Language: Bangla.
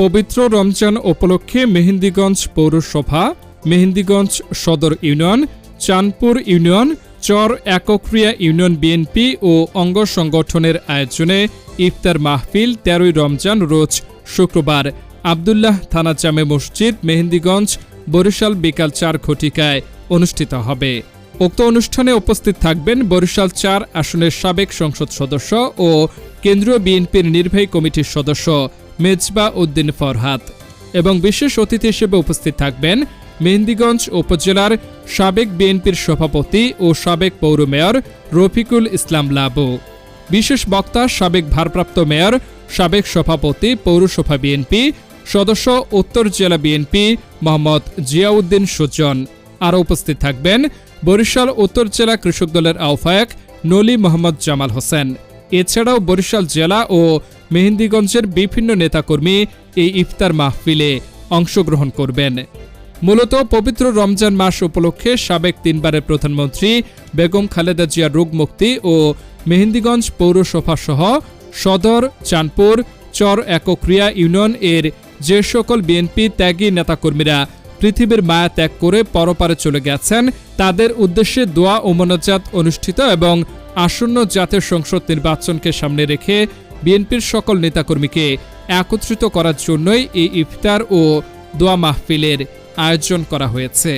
পবিত্র রমজান উপলক্ষে মেহেন্দিগঞ্জ পৌরসভা, মেহেন্দিগঞ্জ সদর union, Chandpur union, Char Ekkaria union BNP ও অঙ্গ সংগঠনের আয়োজনে ইফতার মাহফিল তেরোই রমজান রোজ শুক্রবার। আবদুল্লাহ থানা জামে মসজিদ, মেহেন্দিগঞ্জ, বরিশাল বিকাল চার ঘটিকায় অনুষ্ঠিত হবে। উক্ত অনুষ্ঠানে উপস্থিত থাকবেন বরিশাল চার আসনের সাবেক সংসদ সদস্য ও কেন্দ্রীয় বিএনপির নির্বাহী কমিটির সদস্য মেজবা উদ্দিন ফরহাদ এবং বিশেষ অতিথি হিসেবে উপস্থিত থাকবেন মেহেন্দিগঞ্জ উপজেলার সাবেক বিএনপির সভাপতি ও সাবেক পৌর মেয়র রফিকুল ইসলাম লাবু, বিশেষ বক্তা সাবেক ভারপ্রাপ্ত মেয়র, সাবেক সভাপতি পৌরসভা বিএনপি, সদস্য উত্তর জেলা বিএনপি মোহাম্মদ জিয়াউদ্দিন সুজন। আরও উপস্থিত থাকবেন বরিশাল উত্তর জেলা কৃষক দলের আহ্বায়ক নলি মোহাম্মদ জামাল হোসেন। এছাড়াও বরিশাল জেলা ও মেহেন্দিগঞ্জের বিভিন্ন নেতাকর্মী এই ইফতার মাহফিলে অংশগ্রহণ করবেন। মূলত পবিত্র রমজান মাস উপলক্ষে সাবেক তিনবারের প্রধানমন্ত্রী বেগম খালেদা জিয়ার রোগমুক্তি ও মেহেন্দিগঞ্জ পৌরসভা সহ সদর, চাঁদপুর, চর একক্রিয়া ইউনিয়ন এর যে সকল বিএনপি ত্যাগী নেতাকর্মীরা পৃথিবীর মায়া ত্যাগ করে পরপারে চলে গেছেন, তাদের উদ্দেশ্যে দোয়া ও মোনাজাত অনুষ্ঠিত এবং আসন্ন জাতীয় সংসদ নির্বাচনকে সামনে রেখে বিএনপির সকল নেতাকর্মীকে একত্রিত করার জন্যই এই ইফতার ও দোয়া মাহফিলের আয়োজন করা হয়েছে।